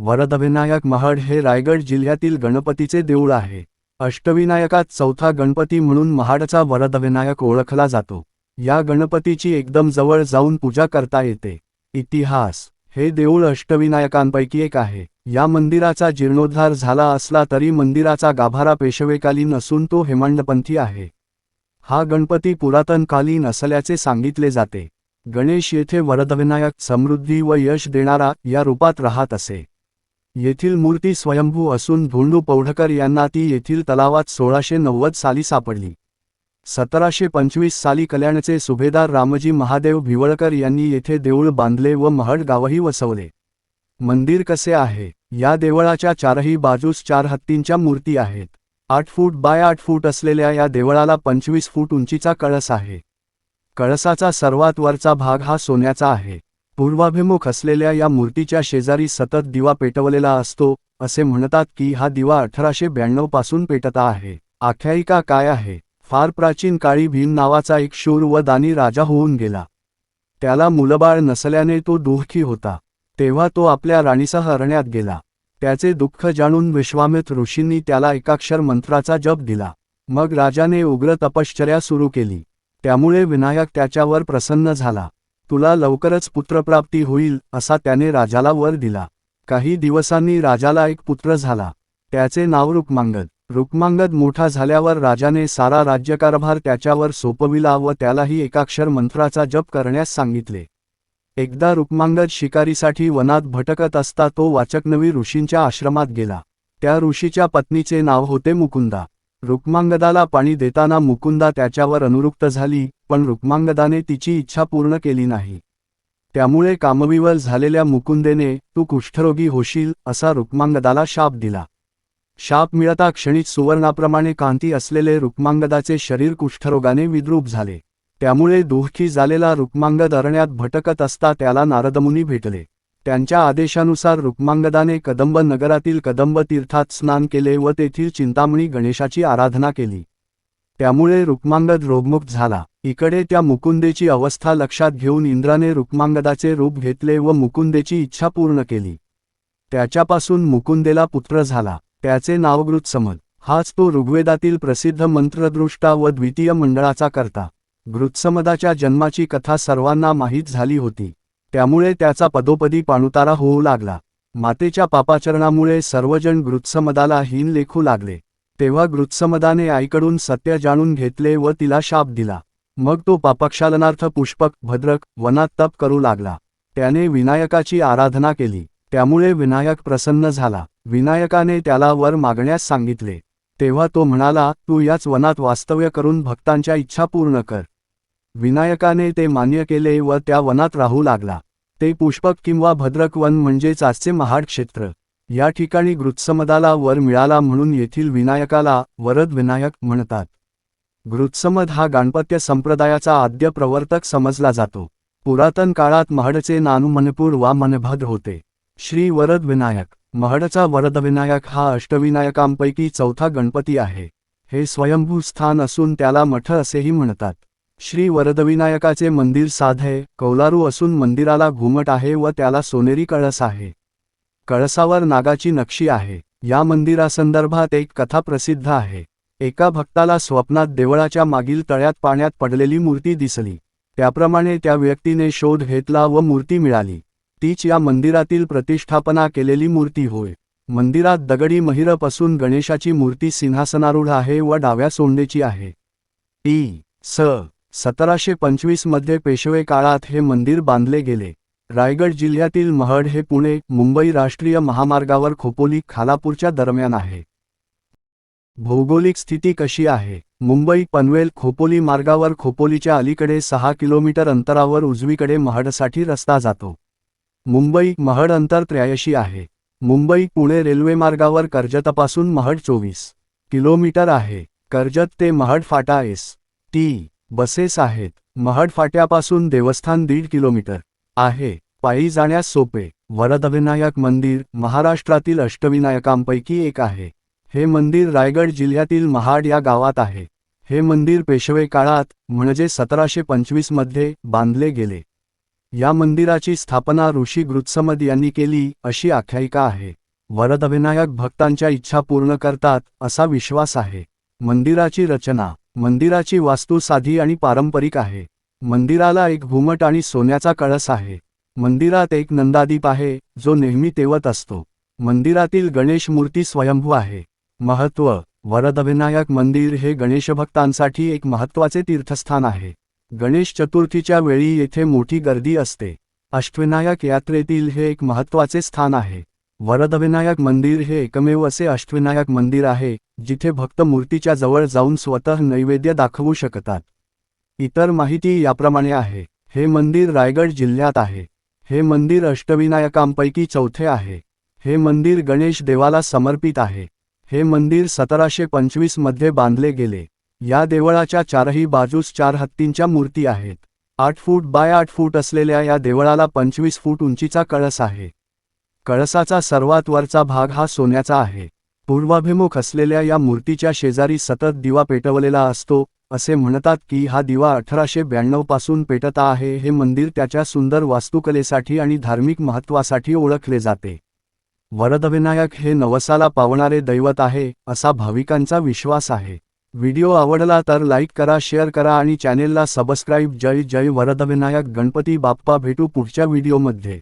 वरदविनायक महड हे रायगड जिल्ह्यातील गणपतीचे देऊळ आहे. अष्टविनायकात चौथा गणपती म्हणून महाडचा वरदविनायक ओळखला जातो. या गणपतीची एकदम जवळ जाऊन पूजा करता येते. इतिहास हे देऊळ अष्टविनायकांपैकी एक आहे. या मंदिराचा जीर्णोद्धार झाला असला तरी मंदिराचा गाभारा पेशवेकालीन असून तो हेमांडपंथी आहे. हा गणपती पुरातनकालीन असल्याचे सांगितले जाते. गणेश येथे वरदविनायक समृद्धी व यश देणारा या रूपात राहत असे. येथील मूर्ती स्वयंभू असून धोंडू पौढकर यांना ती येथील तलावात सोळाशे नव्वद साली सापडली. सतराशे पंचवीस साली कल्याणचे सुभेदार रामजी महादेव भिवळकर यांनी येथे देऊळ बांधले व महड गावही वसवले. मंदिर कसे आहे? या देवळाच्या चारही बाजूस चार हत्तींच्या मूर्ती आहेत. आठ फूट बाय आठ फूट असलेल्या या देवळाला पंचवीस फूट उंचीचा कळस आहे. कळसाचा सर्वात वरचा भाग हा सोन्याचा आहे. पूर्वाभिमुख असलेल्या या मूर्तीच्या शेजारी सतत दिवा पेटवलेला असतो असे म्हणतात की हा दिवा अठराशे ब्याण्णवपासून पेटता आहे. आख्यायिका काय आहे? फार प्राचीन काळी भीम नावाचा एक शूर व दानी राजा होऊन गेला. त्याला मुलबाळ नसल्याने तो दुःखी होता. तेव्हा तो आपल्या राणीसह अरण्यात गेला. त्याचे दुःख जाणून विश्वामित्र ऋषींनी त्याला एकाक्षर मंत्राचा जप दिला. मग राजाने उग्र तपश्चर्या सुरू केली. त्यामुळे विनायक त्याच्यावर प्रसन्न झाला. तुला लवकरच पुत्रप्राप्ती होईल असा त्याने राजाला वर दिला. काही दिवसांनी राजाला एक पुत्र झाला. त्याचे नाव रुक्मांगद. रुक्मांगद मोठा झाल्यावर राजाने सारा राज्यकारभार त्याच्यावर सोपविला व त्यालाही एकाक्षर मंत्राचा जप करण्यास सांगितले. एकदा रुक्मांगद शिकारीसाठी वनात भटकत असता तो वाचकनवी ऋषींच्या आश्रमात गेला. त्या ऋषीच्या पत्नीचे नाव होते मुकुंदा. रुक्मांगदाला पाणी देताना मुकुंदा त्याच्यावर अनुरुक्त झाली पण रुक्मांगदाने तिची इच्छा पूर्ण केली नाही. त्यामुळे कामविवल झालेल्या मुकुंदेने तू कुष्ठरोगी होशील असा रुक्मांगदाला शाप दिला. शाप मिळता क्षणीच सुवर्णाप्रमाणे कांती असलेले रुक्मांगदाचे शरीर कुष्ठरोगाने विद्रूप झाले. त्यामुळे दुःखी झालेला रुक्मांगद अरण्यात भटकत असता त्याला नारदमुनी भेटले. त्यांच्या आदेशानुसार रुक्मांगदाने कदंब नगरातील कदंब तीर्थात स्नान केले व तेथील चिंतामणी गणेशाची आराधना केली. त्यामुळे रुक्मांगद रोगमुक्त झाला. इकडे त्या मुकुंदेची अवस्था लक्षात घेऊन इंद्राने रुक्मांगदाचे रूप घेतले व मुकुंदेची इच्छा पूर्ण केली. त्याच्यापासून मुकुंदेला पुत्र झाला. त्याचे नावगृत समज हाच तो ऋग्वेदातील प्रसिद्ध मंत्रदृष्टा व द्वितीय मंडळाचा करता. गृत्समदाच्या जन्माची कथा सर्वांना माहीत झाली होती. त्यामुळे त्याचा पदोपदी पाणुतारा होऊ लागला. मातेच्या पापाचरणामुळे सर्वजण गृत्समदाला हीन लेखू लागले. तेव्हा गृत्समदाने आईकडून सत्य जाणून घेतले व तिला शाप दिला. मग तो पापक्षालनार्थ पुष्पक भद्रक वनात तप करू लागला. त्याने विनायकाची आराधना केली. त्यामुळे विनायक प्रसन्न झाला. विनायकाने त्याला वर मागण्यास सांगितले. तेव्हा तो म्हणाला तू याच वनात वास्तव्य करून भक्तांच्या इच्छा पूर्ण कर. विनायकाने ते मान्य केले व त्या वनात राहू लागला. ते पुष्पक किंवा भद्रक वन म्हणजेच आजचे महाड क्षेत्र. या ठिकाणी गृत्समदाला वर मिळाला म्हणून येथील विनायकाला वरद विनायक म्हणतात. गृत्समद हा गाणपत्य संप्रदायाचा आद्य प्रवर्तक समजला जातो. पुरातन काळात महडचे नानू मनपूर वा मनभद्र होते. श्री वरद विनायक महडचा वरदविनायक हा अष्टविनायकांपैकी चौथा गणपती आहे. हे स्वयंभू स्थान असून त्याला मठ असेही म्हणतात. श्री वरदविनायकाचे मंदिर साधे कौलारू असून मंदिराला घुमट आहे व त्याला सोनेरी कळस आहे. कळसावर नागाची नक्षी आहे. या मंदिरासंदर्भात एक कथा प्रसिद्ध आहे. एका भक्ताला स्वप्नात देवळाच्या मागील तळ्यात पाण्यात पडलेली मूर्ती दिसली. त्याप्रमाणे त्या व्यक्तीने शोध घेतला व मूर्ती मिळाली. तीच या मंदिरातील प्रतिष्ठापना केलेली मूर्ती होय. मंदिरात दगडी महिरप असून गणेशाची मूर्ती सिंहासनारूढ आहे व डाव्या सोंडेची आहे. ई. स. सतराशे पंचवीसमध्ये पेशवे काळात हे मंदिर बांधले गेले. रायगड जिल्ह्यातील महड हे पुणे मुंबई राष्ट्रीय महामार्गावर खोपोली खालापूरच्या दरम्यान आहे. भौगोलिक स्थिती कशी आहे? मुंबई पनवेल खोपोली मार्गावर खोपोलीच्या अलीकडे सहा किलोमीटर अंतरावर उजवीकडे महडसाठी रस्ता जातो. मुंबई महड अंतर त्र्याऐंशी आहे. मुंबई पुणे रेल्वे मार्गावर कर्जतपासून महड चोवीस किलोमीटर आहे. कर्जत ते Mahad Phata S T buses आहेत. महड फाट्यापासून देवस्थान दीड किलोमीटर. आहे. पायी जाण्यास सोपे. वरदविनायक मंदिर महाराष्ट्रातील अष्टविनायकांपैकी एक आहे. हे मंदिर रायगड जिल्ह्यातील महाड या गावात आहे. हे मंदिर पेशवे काळात म्हणजे सतराशे पंचवीसमध्ये बांधले गेले. या मंदिराची स्थापना ऋषी गृत्समद यांनी केली अशी आख्यायिका आहे. वरदविनायक भक्तांच्या इच्छा पूर्ण करतात असा विश्वास आहे. मंदिराची रचना मंदिराची वास्तू साधी आणि पारंपरिक आहे. मंदिराला एक घुमट आणि सोन्याचा कळस आहे. मंदिरात एक नंदादीप आहे जो नेहमी तेवत असतो. मंदिरातील गणेश मूर्ती स्वयंभू आहे. महत्त्व वरदविनायक मंदिर हे गणेशभक्तांसाठी एक महत्त्वाचे तीर्थस्थान आहे. गणेश चतुर्थीच्या वेळी येथे मोठी गर्दी असते. अष्टविनायक यात्रेतील हे एक महत्त्वाचे स्थान आहे. वरदविनायक मंदिर हे एकमेव असे अष्टविनायक मंदिर आहे जिथे भक्त मूर्तीच्या जवळ जाऊन स्वतः नैवेद्य दाखवू शकतात. इतर माहिती याप्रमाणे आहे. हे मंदिर रायगड जिल्ह्यात आहे. हे मंदिर अष्टविनायकांपैकी चौथे आहे. हे मंदिर गणेश देवाला समर्पित आहे. हे मंदिर सतराशे पंचवीसमध्ये बांधले गेले. या देवळाच्या चारही बाजूस चार हत्तींच्या मूर्ती आहेत. आठ फूट बाय आठ फूट असलेल्या या देवळाला पंचवीस फूट उंचीचा कळस आहे. कळसाचा सर्वात वरचा भाग हा सोन्याचा आहे. पूर्वाभिमुख असलेल्या या मूर्तीच्या शेजारी सतत दिवा पेटवलेला असतो असे म्हणतात की हा दिवा अठराशे ब्याण्णवपासून पेटत आहे हे मंदिर त्याच्या सुंदर वास्तुकलेसाठी आणि धार्मिक महत्त्वासाठी ओळखले जाते. वरदविनायक हे नवसाला पावणारे दैवत आहे असा भाविकांचा विश्वास आहे. व्हिडिओ आवडला तर लाईक करा शेअर करा आणि चॅनेलला सबस्क्राईब. जय जय वरदविनायक. गणपती बाप्पा. भेटू पुढच्या व्हिडिओमध्ये.